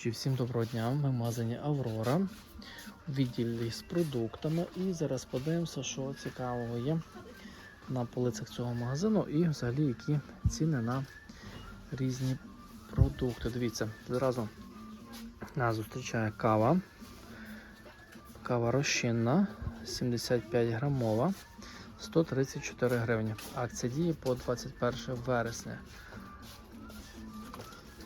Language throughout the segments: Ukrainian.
Глядачі, всім доброго дня. Ми в магазині Аврора відділі з продуктами. І зараз подивимося, що цікавого є на полицях цього магазину і взагалі які ціни на різні продукти. Дивіться, зразу нас зустрічає кава. Кава розчинна, 75 грамова, 134 гривні. Акція діє по 21 вересня.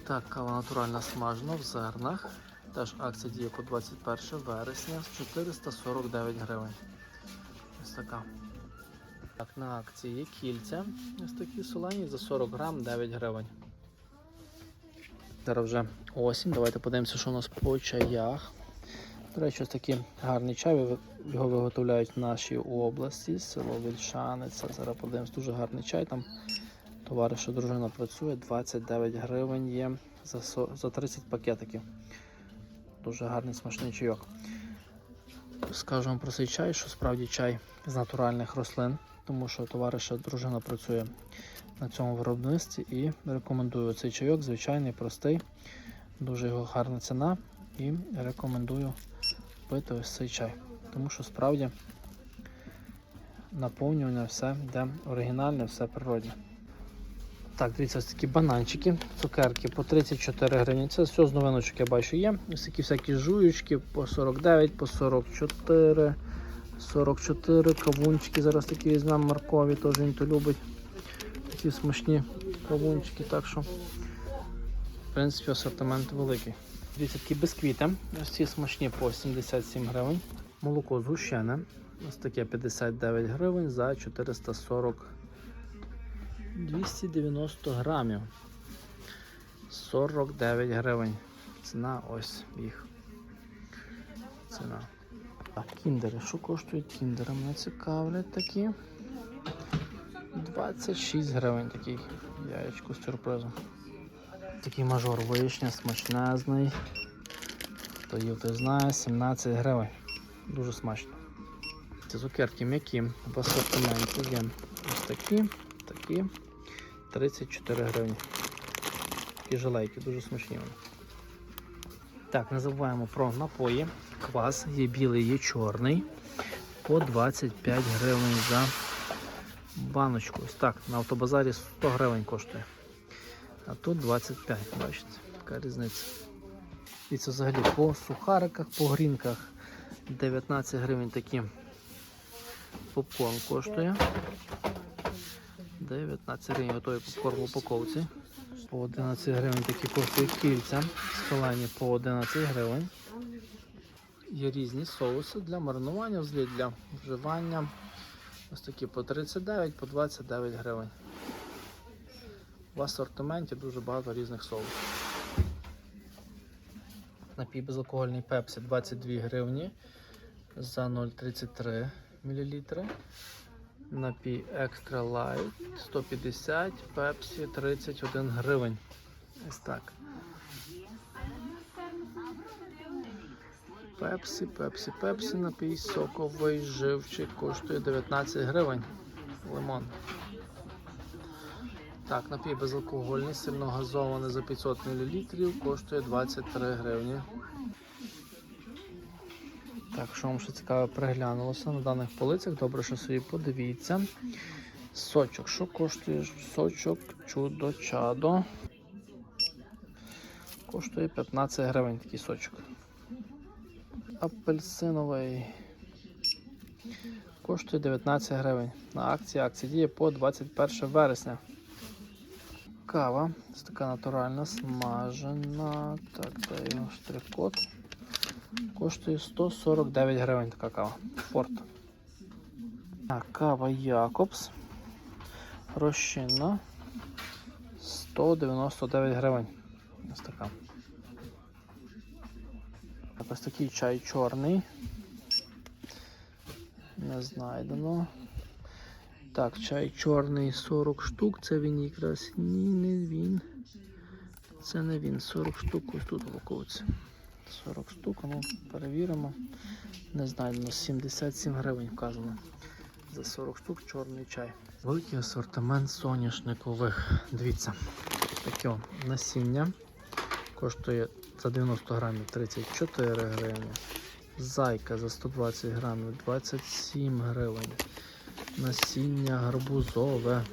Так, кава натуральна смажена в зернах. Теж акція діє по 21 вересня з 449 гривень. Ось така. Так, на акції є кільця. Ось такі солені за 40 грам 9 гривень. Зараз вже осінь. Давайте подивимося, що у нас по чаях. До речі, ось такий гарний чай. Його виготовляють в нашій області, село Вільшаниця. Зараз подивимося, дуже гарний чай. Там товариша дружина працює, 29 гривень є за, за 30 пакетиків. Дуже гарний смачний чайок. Скажу вам про цей чай, що справді чай з натуральних рослин, тому що товариша дружина працює на цьому виробництві і рекомендую цей чайок, звичайний, простий, дуже його гарна ціна і рекомендую пити ось цей чай, тому що справді наповнювання все йде оригінальне, все природне. Так, дивіться, ось такі бананчики, цукерки по 34 гривні. Це все з новиночок я бачу є. Ось такі всякі жуючки по 49, по 44, 44 кавунчики. Зараз такі візьмемо моркові, теж він то любить. Такі смачні кавунчики, так що, в принципі, асортимент великий. Дивіться, такі бісквіти. Ось ці смачні по 77 гривень. Молоко згущене. Ось таке 59 гривень за 440 290 грамів. 49 гривень. Ціна ось їх. Ціна. Так, кіндери. Що коштують кіндери? Мене цікавлять такі. 26 гривень такий яєчко з сюрпризом. Такий мажор вишня, смачнезний. Хто їв, той знає, 17 гривень. Дуже смачно. Ці цукерки м'які в асортименті є ось такі, такі. 34 гривні. Такі желейки, дуже смачні вони. Так, не забуваємо про напої. Квас є білий, є чорний. По 25 гривень за баночку. Ось так, на автобазарі 100 гривень коштує. А тут 25, бачите, така різниця. І це взагалі по сухариках, по грінках 19 гривень такі попкорн коштує. 19 гривень готовий попкорн в упаковці. По 11 гривень такі коштують кільця. Скалені по 11 гривень. Є різні соуси для маринування, взагалі для вживання. Ось такі по 39, по 29 гривень. В асортименті дуже багато різних соусів. Напій безалкогольний пепсі 22 гривні за 0,33 мл. Напій Extra Light 150, Pepsi 31 гривень. Ось так. Пепсі, Пепсі, Пепсі, напій соковий живчик коштує 19 гривень. Лимон. Так, напій безалкогольний, сильно газований за 500 мл коштує 23 гривні. Так, що вам ще цікаве приглянулося на даних полицях, добре, що собі подивіться. Сочок. Що коштує сочок чудо чадо? Коштує 15 гривень такий сочок. Апельсиновий. Коштує 19 гривень. На акції акція діє по 21 вересня. Кава. Це така натуральна, смажена. Так, його штрих-код. Коштує 149 гривень така кава. Форт. Так, кава Якобс. Розчинна. 199 гривень. Ось така. Так, ось такий чай чорний. Не знайдено. Так, чай чорний 40 штук. Це він якраз. Ні, не він. Це не він. 40 штук ось тут в упаковці. 40 штук, ну перевіримо. Не знайдено, 77 гривень вказано. За 40 штук чорний чай. Великий асортимент соняшникових. Дивіться, таке насіння коштує за 90 грамів 34 гривні. Зайка за 120 грамів 27 гривень. Насіння гарбузове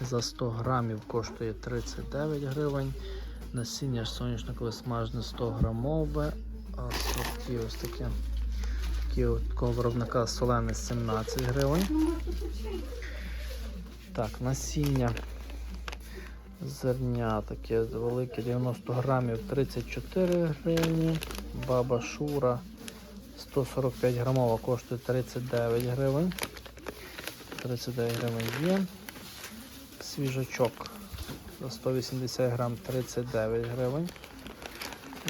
за 100 грамів коштує 39 гривень. Насіння соняшникове смажне 100 грамове. А сорті ось. Такі такого виробника солене 17 гривень. Так, насіння зерня таке велике 90 грамів 34 гривні. Баба Шура 145 грамова коштує 39 гривень. 39 гривень є. Свіжачок за 180 грам 39 гривень.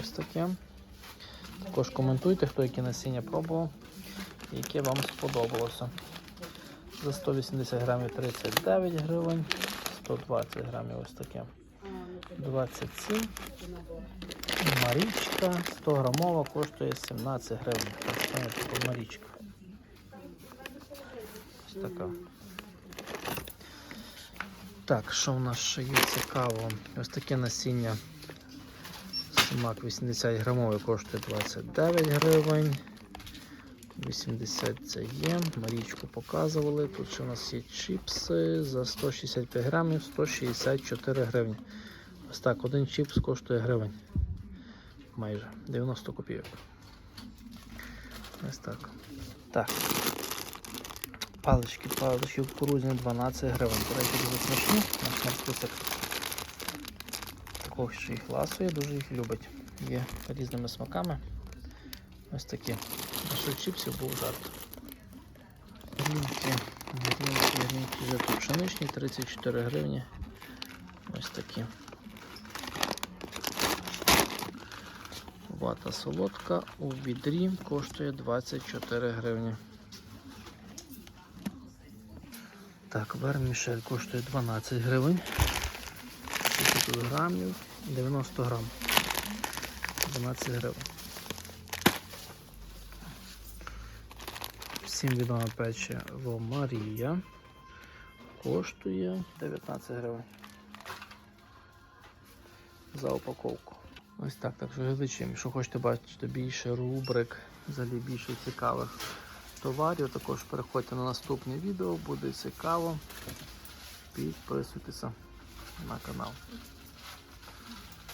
Ось таке. Також коментуйте, хто які насіння пробував, яке вам сподобалося. За 180 грамів 39 гривень, 120 грамів ось таке. 27. Марічка 100 грамова коштує 17 гривень. Ось така. Так, що в нас ще є цікаво? Ось таке насіння. Смак 80 грамовий коштує 29 гривень. 80 це є. Марічку показували. Тут ще у нас є чіпси за 165 грамів 164 гривні. Ось так, один чіпс коштує гривень. Майже 90 копійок. Ось так. Так. Палички, палички кукурузні 12 гривень. До речі, дуже смачні. Наш маркусик такого ще їх ласує, дуже їх любить. Є різними смаками. Ось такі. Наших чіпсів був жарт. Грінки, грінки, грінки вже пшеничні, 34 гривні. Ось такі. Вата солодка у відрі коштує 24 гривні. Так, вермішель коштує 12 гривень. 600 грамів, 90 грам. 12 гривень. Всім відоме печиво Марія. Коштує 19 гривень. За упаковку. Ось так, так що глядачі, якщо хочете бачити більше рубрик, взагалі більше цікавих товарів, також переходьте на наступне відео, буде цікаво. Підписуйтеся на канал.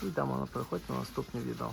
І йдемо на переходьте на наступне відео.